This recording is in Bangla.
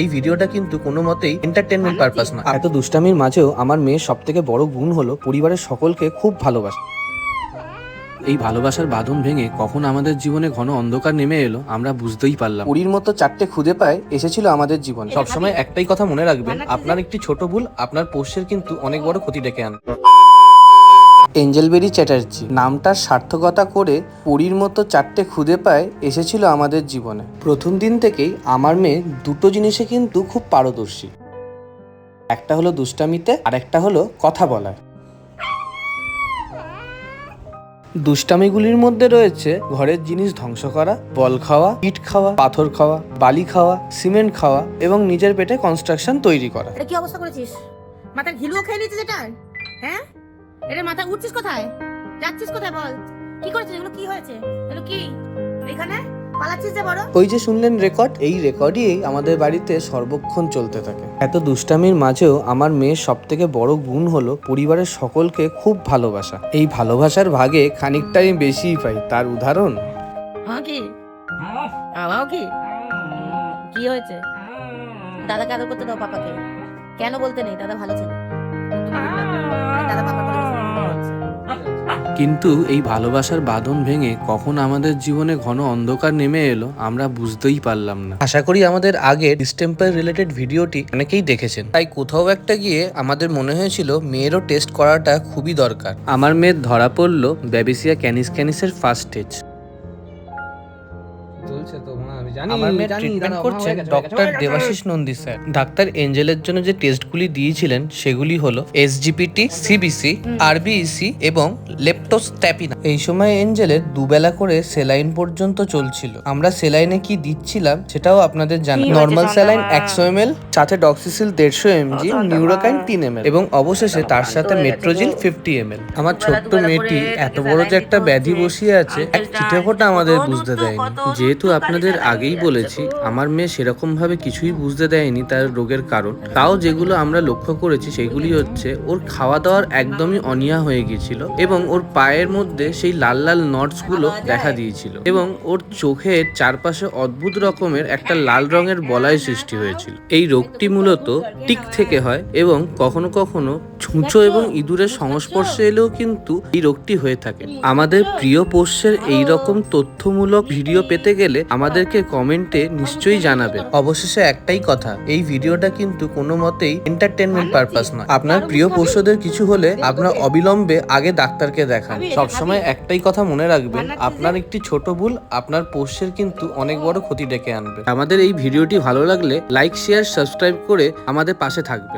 এই ভিডিওটা কিন্তু কোনো মতেই এন্টারটেনমেন্ট পারপাস না এত দুষ্টামির মাঝেও আমার মেয়ের সব থেকে বড় গুণ হলো পরিবারের সকলকে খুব ভালোবাসে। এই ভালোবাসার বাঁধন ভেঙে কখন আমাদের জীবনে ঘন অন্ধকার নেমে এলো আমরা বুঝতেই পারলাম। পুরীর মতো চারটে খুদে পায় এসেছিল আমাদের জীবনে। সবসময় একটাই কথা মনে রাখবেন আপনার একটি ছোট ভুল আপনার পোষ্যের কিন্তু অনেক বড় ক্ষতি ডেকে আন এঞ্জেলবেরি চ্যাটার্জি। নামটার সার্থকতা করে পুরীর মতো চারটে খুদে পায় এসেছিল আমাদের জীবনে। প্রথম দিন থেকেই আমার মেয়ে দুটো জিনিসে কিন্তু খুব পারদর্শী। একটা হলো দুষ্টামিতে আর একটা হলো কথা বলায় দুষ্টামিগুলির মধ্যে রয়েছে ঘরের জিনিস ধ্বংস করা, বল খাওয়া, ইট খাওয়া, পাথর খাওয়া, বালি খাওয়া, সিমেন্ট খাওয়া এবং নিজের পেটে কনস্ট্রাকশন তৈরি করা। কি অবস্থা করেছিস? মাথা ঘিলুও খেয়ে নিয়েছিস এটা? হ্যাঁ? এটা মাথা উঠছিস কোথায়? যাচ্ছিস কোথায় বল? কি করেছিস? এগুলো কি হয়েছে? এগুলো কি? এখানে? ওই যে শুনলেন রেকর্ড? এই রেকর্ডই আমাদের বাড়িতে সর্বক্ষণ চলতে থাকে। এত দুষ্টামির মাঝেও আমার মেয়ের সব থেকে বড় গুণ হলো পরিবারের সকলকে খুব ভালোবাসা। এই ভালোবাসার ভাগে খানিকটাই বেশিই পাই। তার উদাহরণ? হ্যাঁ কি? কি? কি হয়েছে? দাদাকে আদর করতে দাও পাপাকে। কেন বলতে নেই? দাদা ভালো ছিল। কিন্তু এই ভালোবাসার বাঁধন ভেঙে কখন আমাদের জীবনে ঘন অন্ধকার নেমে এলো আমরা বুঝতেই পারলাম না। আশা করি আমাদের আগের ডিস্টেম্পার রিলেটেড ভিডিওটি অনেকেই দেখেছেন। তাই কোথাও একটা গিয়ে আমাদের মনে হয়েছিল মেয়েরও টেস্ট করাটা খুবই দরকার। আমার মেয়ের ধরা পড়ল ব্যাবিসিয়া ক্যানিস ক্যানিসের ফার্স্ট স্টেজ আমার মেয়ের ট্রিটমেন্ট করছেন doctor Debashis Nandi sir doctor এঞ্জেলের জন্য যে টেস্টগুলি দিয়েছিলেন সেগুলি হলো এসজিপিটি সিবিসি আরবিইসি এবং লেপটোস্ট্যাপিনা এই সময় এঞ্জেলের দুবেলা করে সেলাইন পর্যন্ত চলছিল। আমরা সেলাইনে কি দিচ্ছিলাম সেটাও আপনাদের জানি নর্মাল? স্যালাইন একশো এম এল সাথে ডক্সিসিল দেড়শো এমজি নিউরোকাইন তিন এম এবং অবশেষে তার সাথে মেট্রোজিল ফিফটি এম আমার ছোট্ট মেয়েটি এত বড় যে একটা ব্যাধি বসিয়ে আছে এক চিঠে ফোঁটা আমাদের বুঝতে দেয়নি। যেহেতু আপনাদের বাড়িতে আগেই বলেছি আমার মেয়ে সেরকম ভাবে কিছুই বুঝতে দেয়নি তার রোগের কারণ। তাও যেগুলো আমরা লক্ষ্য করেছি সেগুলি হচ্ছে ওর খাওয়া দাওয়ার একদমই অনিয়া হয়ে গিয়েছিল এবং ওর পায়ের মধ্যে সেই লাল লাল নটসগুলো দেখা দিয়েছিল এবং ওর চোখের চারপাশে অদ্ভুত রকমের একটা লাল রঙের বলয় সৃষ্টি হয়েছিল। এই রোগটি মূলত টিক থেকে হয় এবং কখনো কখনো ছুঁচো এবং ইঁদুরের সংস্পর্শে এলেও কিন্তু এই রোগটি হয়ে থাকে। আমাদের প্রিয় পোষ্যের এই রকম তথ্যমূলক ভিডিও পেতে গেলে আমাদেরকে কমেন্টে নিশ্চয়ই জানাবে। অবশেষে একটাই কথা এই ভিডিওটা কিন্তু কোনো মতেই এন্টারটেনমেন্ট পারপাস না আপনার প্রিয় পোষ্যদের কিছু হলে আপনার অবিলম্বে আগে ডাক্তারকে দেখান। সবসময় একটাই কথা মনে রাখবেন আপনার একটি ছোট ভুল আপনার পোষ্যের কিন্তু অনেক বড় ক্ষতি ডেকে আনবে। আমাদের এই ভিডিওটি ভালো লাগলে লাইক শেয়ার সাবস্ক্রাইব করে আমাদের পাশে থাকবে